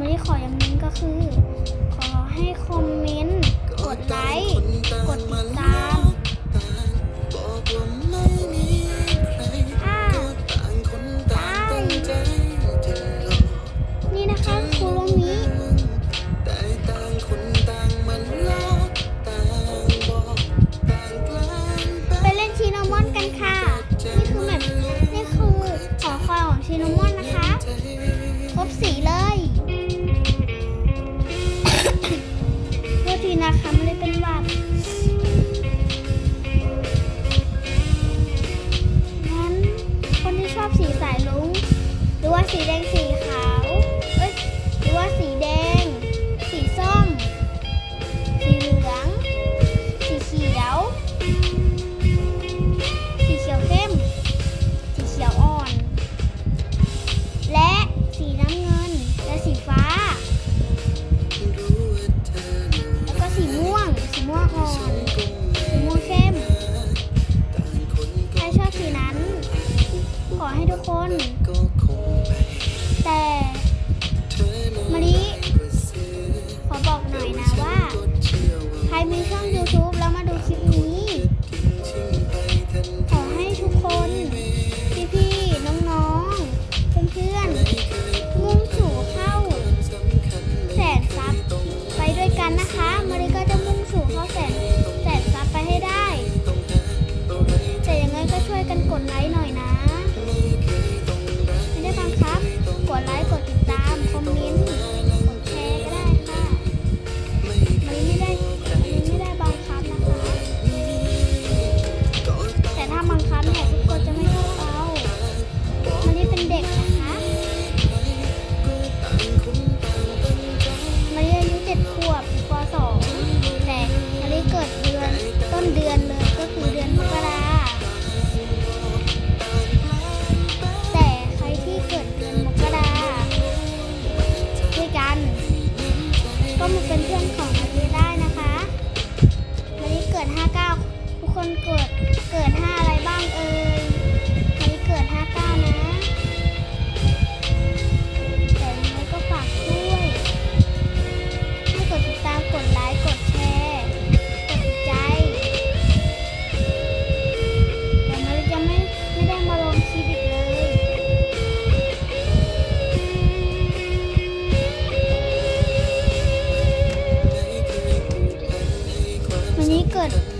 มรี่ขออย่างนึงก็คือ ขอให้คอมเมนต์ กดไลค์ กดติดตาม Salud.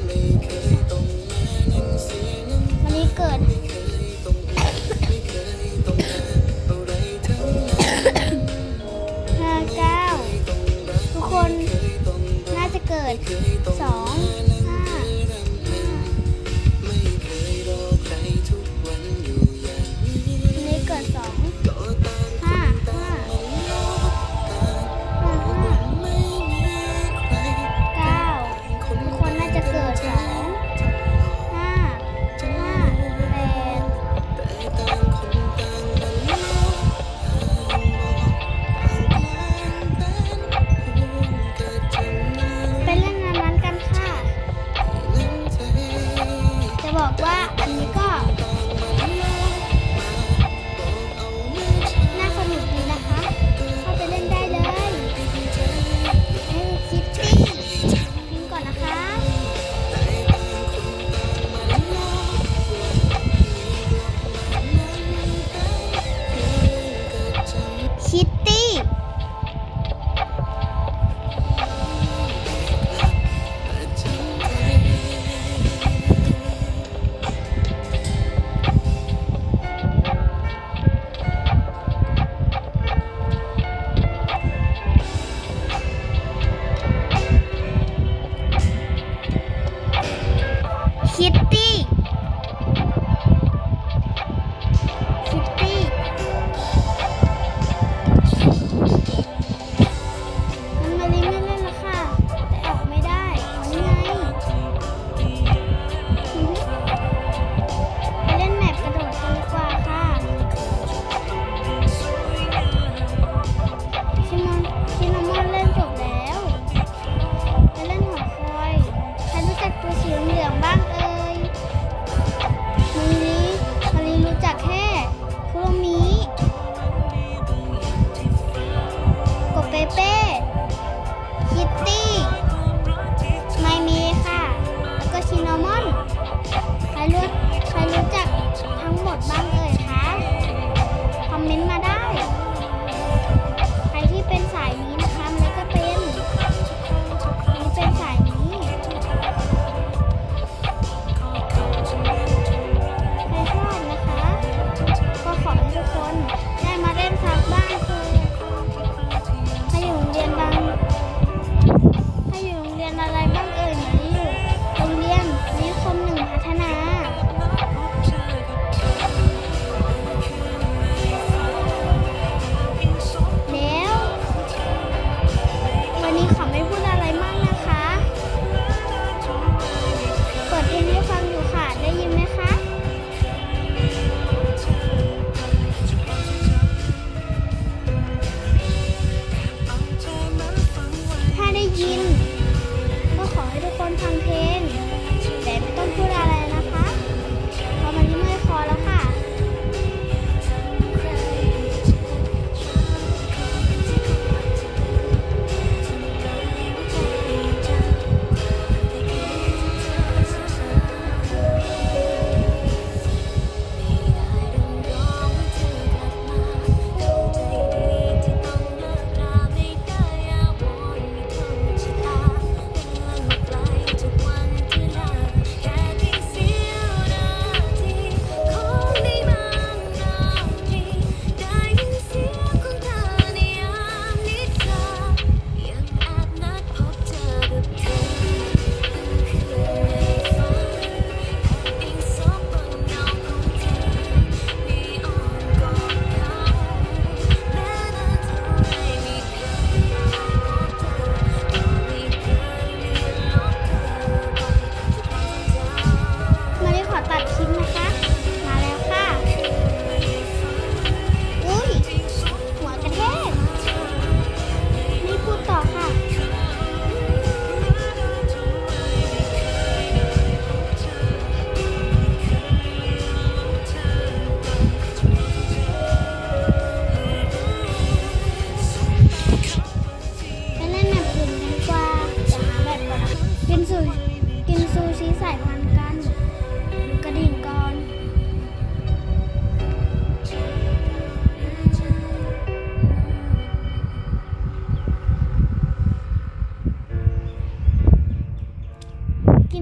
เปเป้ คิตตี้ ไมมีค่ะ แล้วก็ชินามอน ใครรู้ใครรู้จักทั้งหมดบ้างเอ่ยคะ คอมเมนต์มาได้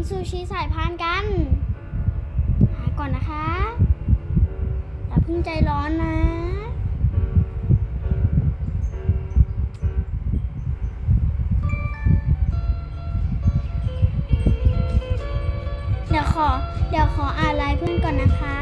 ินซูชิสายพานกัน หาก่อนนะคะอย่าเพิ่งใจร้อนนะ เดี๋ยวขอ เดี๋ยวขออ่านไลน์เพื่อนก่อนนะคะ